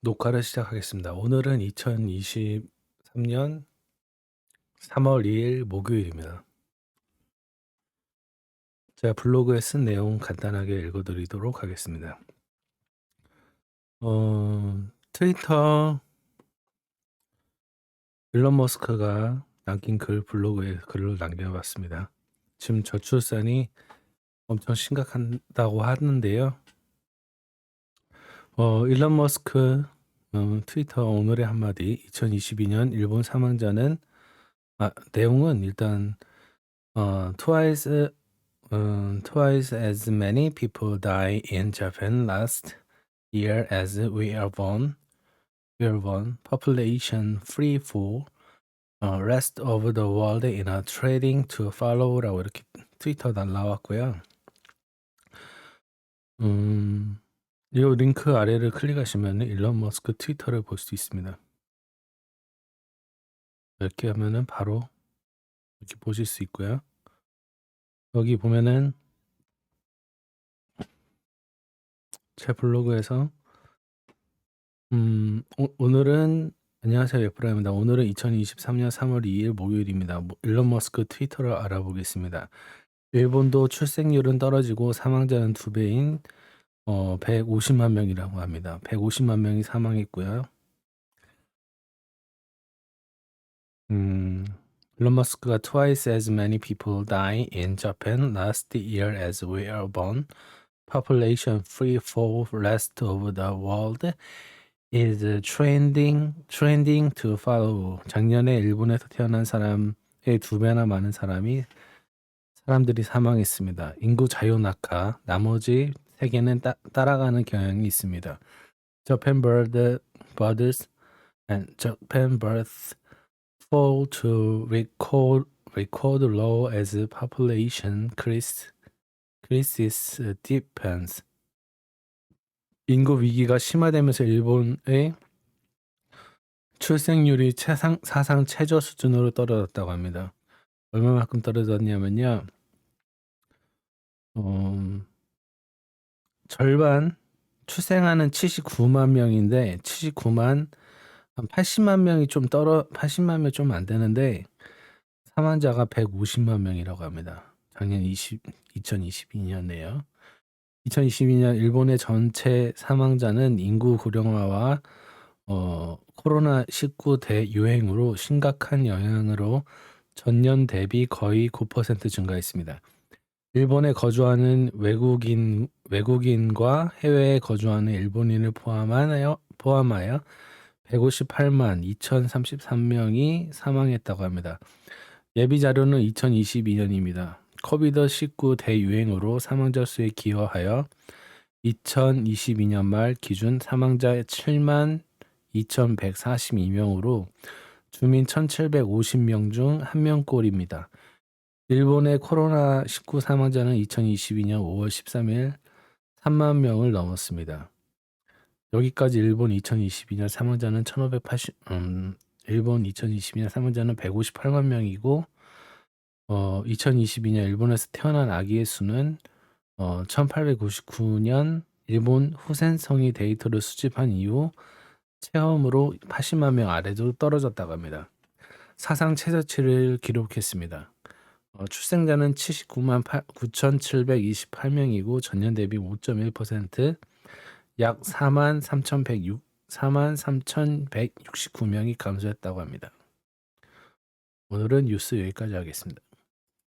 녹화를 시작하겠습니다. 오늘은 2023년 3월 2일 목요일입니다. 제가 블로그에 쓴 내용 간단하게 읽어드리도록 하겠습니다. 어, 트위터 일론 머스크가 남긴 글 블로그에 글을 남겨봤습니다. 지금 저출산이 엄청 심각하다고 하는데요. 어, 일론 머스크 어, 트위터 오늘의 한마디 2022년 일본 사망자는 아, 내용은 일단 어, twice 어, twice as many people die in Japan last year as we are born. We are born. Population free fall. 어, rest of the world in a trading to follow라고 이렇게 트위터 날라왔고요. 음, 이 링크 아래를 클릭하시면 일론 머스크 트위터를 볼 수 있습니다. 이렇게 하면은 바로 이렇게 보실 수 있고요. 여기 보면은 제 블로그에서 음, 오, 오늘은 안녕하세요 예프라입니다. 오늘은 2023년 3월 2일 목요일입니다. 뭐, 일론 머스크 트위터를 알아보겠습니다. 일본도 출생률은 떨어지고 사망자는 두 배인 어, 150만 명이라고 합니다. 150만 명이 사망했고요. 음, 일론 머스크가 twice as many people die in Japan last year as we are born. Population free fall rest of the world is trending trending to follow. 작년에 일본에서 태어난 사람의 두 배나 많은 사람이 사람들이 사망했습니다. 인구 자유 낙하, 나머지 세계는 따, 따라가는 경향이 있습니다. Japan bird birds and Japan birth fall to record record low as population increase crisis deepens. 인구 위기가 심화되면서 일본의 출생률이 최상, 사상 최저 수준으로 떨어졌다고 합니다. 얼마만큼 떨어졌냐면요. 어, 절반 출생하는 79만 명인데 79만 한 80만 명이 좀 떨어 80만 명 좀 안 되는데 사망자가 150만 명이라고 합니다. 작년 20 2022년에요. 2022년 일본의 전체 사망자는 인구 고령화와 어, 코로나 19 대유행으로 심각한 영향으로 전년 대비 거의 9% 증가했습니다. 일본에 거주하는 외국인 외국인과 해외에 거주하는 일본인을 포함하여 포함하여 158만 2,033명이 사망했다고 합니다. 예비 자료는 2022년입니다. 코비드19 대유행으로 사망자 수에 기여하여 2022년 말 기준 사망자 7만 2,142명으로 주민 1,750명 중 1명꼴입니다. 일본의 코로나19 사망자는 2022년 5월 13일 3만 명을 넘었습니다. 여기까지 일본 2022년 사망자는 1580, 음, 일본 2022년 사망자는 158만 명이고, 어, 2022년 일본에서 태어난 아기의 수는 어, 1899년 일본 후센성이 데이터를 수집한 이후 체험으로 80만 명 아래로 떨어졌다고 합니다. 사상 최저치를 기록했습니다. 어, 출생자는 79만 9,728 명이고 전년 대비 5.1%, 약 4만 3,106 4만 3,169명이 감소했다고 합니다. 오늘은 뉴스 여기까지 하겠습니다.